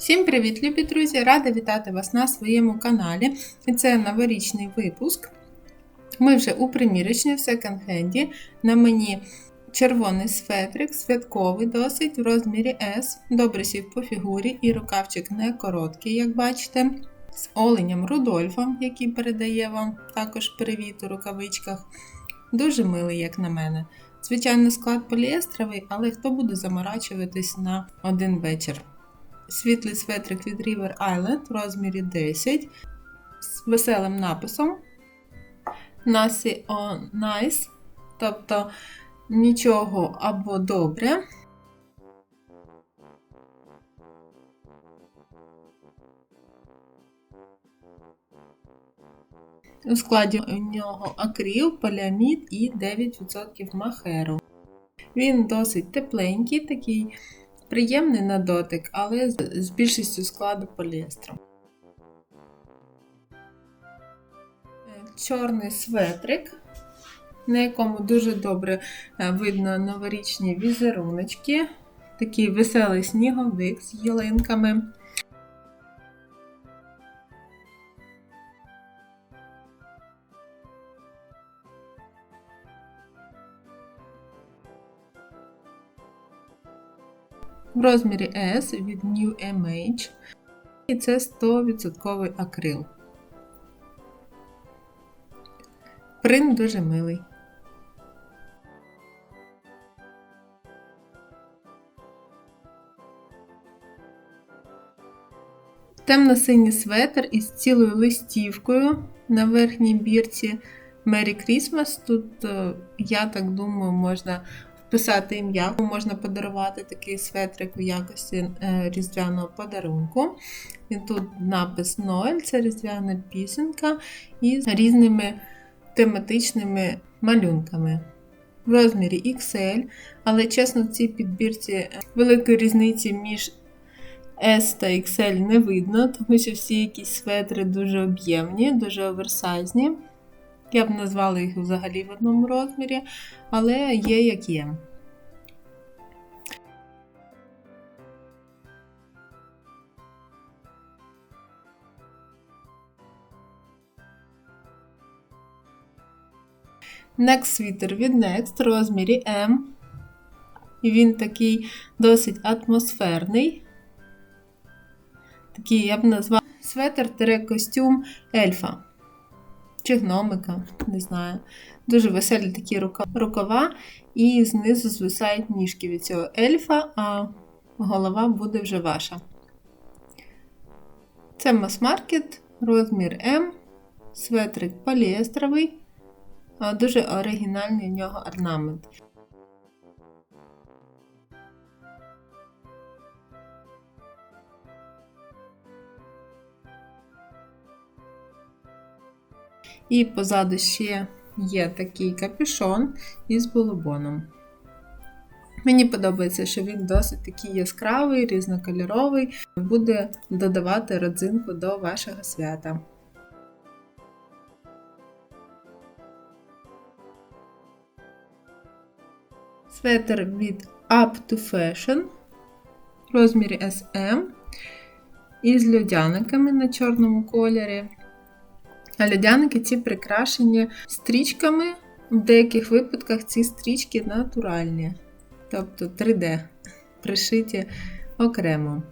Всім привіт, любі друзі! Рада вітати вас на своєму каналі. І це новорічний випуск. Ми вже у примірочні в секонд-хенді. На мені червоний светрик, святковий, досить в розмірі S, добре сів по фігурі, і рукавчик не короткий, як бачите. З оленем Рудольфом, який передає вам також привіт у рукавичках. Дуже милий, як на мене. Звичайно, склад поліестровий, але хто буде заморачуватись на один вечір. Світлий светрик від River Island в розмірі 10 з веселим написом Nasi on nice, тобто нічого або добре. У складі у нього акрил, поліамід і 9% махеру. Він досить тепленький, такий приємний на дотик, але з більшістю складу поліестру. Чорний светрик, на якому дуже добре е, видно новорічні візеруночки, такий веселий сніговик з ялинками. В розмірі S від New MH. І це 100% акрил. Принт дуже милий. Темно-синій светр із цілою листівкою на верхній бірці Merry Christmas. Тут, е, я так думаю, можна писати ім'я, можна подарувати такий светрик у якості е, різдвяного подарунку. І тут напис Ноель, це різдвяна пісенька із різними тематичними малюнками. В розмірі XL, але чесно, в цій підбірці е, великої різниці між S та XL не видно, тому що всі якісь светри дуже об'ємні, дуже оверсайзні. Я б назвала їх взагалі в одному розмірі, але є як є. Next світер від Next в розмірі M. І він такий досить атмосферний. Такий, я б назвала светр-костюм ельфа чи гномика, не знаю. Дуже веселі такі рукава, і знизу звисають ніжки від цього ельфа, а голова буде вже ваша. Це мас-маркет, розмір М, светрик поліестровий, дуже оригінальний в нього орнамент. І позаду ще є такий капюшон із болобоном. Мені подобається, що він досить такий яскравий, різнокольоровий, буде додавати родзинку до вашого свята. Светер від Up to Fashion в розмірі SM із льодяниками на чорному кольорі. А льодяники ці прикрашені стрічками. В деяких випадках ці стрічки натуральні, тобто 3D, пришиті окремо.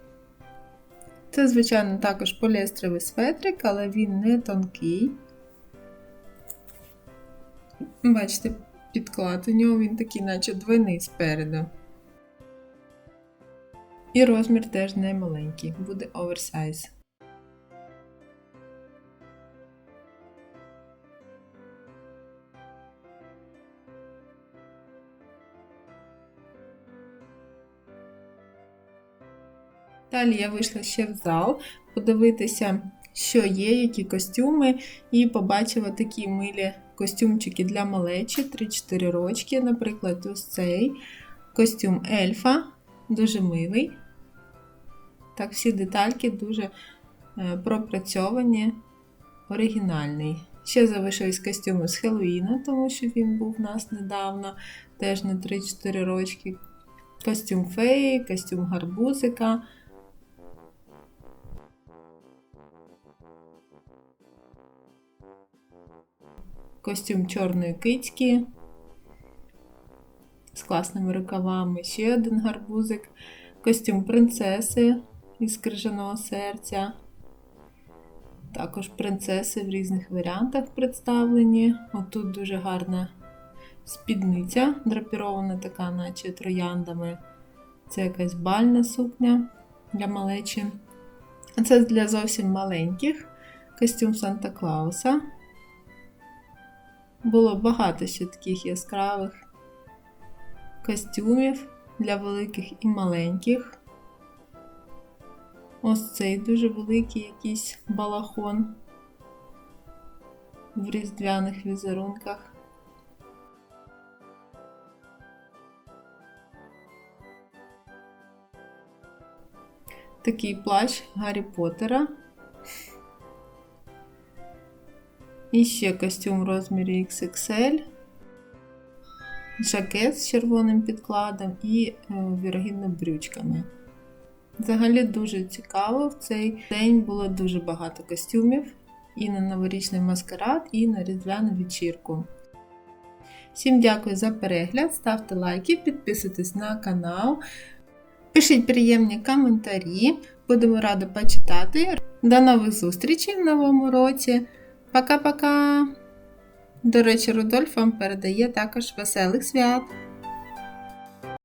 Це, звичайно, також поліестровий светрик, але він не тонкий. Бачите, підклад у нього він такий, наче двойний спереду. І розмір теж не маленький, буде оверсайз. Далі я вийшла ще в зал подивитися, що є, які костюми, і побачила такі милі костюмчики для малечі 3-4 рочки. Наприклад, ось цей костюм ельфа, дуже милий. Так, всі детальки дуже е, пропрацьовані, оригінальний. Ще залишились костюми з Хеллоїна, тому що він був у нас недавно, теж на 3-4 рочки. Костюм феї, костюм гарбузика. Костюм чорної кицьки з класними рукавами. Ще один гарбузик. Костюм принцеси із крижаного серця. Також принцеси в різних варіантах представлені. Отут дуже гарна спідниця, драпірована така, наче трояндами. Це якась бальна сукня для малечі. Це для зовсім маленьких. Костюм Санта Клауса. Було багато ще таких яскравих костюмів для великих і маленьких. Ось цей дуже великий якийсь балахон в різдвяних візерунках. Такий плащ Гаррі Поттера. І ще костюм в розмірі XXL, жакет з червоним підкладом і, е, вірогідно, брючками. Взагалі дуже цікаво. В цей день було дуже багато костюмів і на новорічний маскарад, і на різдвяну вечірку. Всім дякую за перегляд, ставте лайки, підписуйтесь на канал, пишіть приємні коментарі, будемо раді почитати. До нових зустрічей в новому році! Пока-пока! До речі, Рудольф вам передає також веселих свят!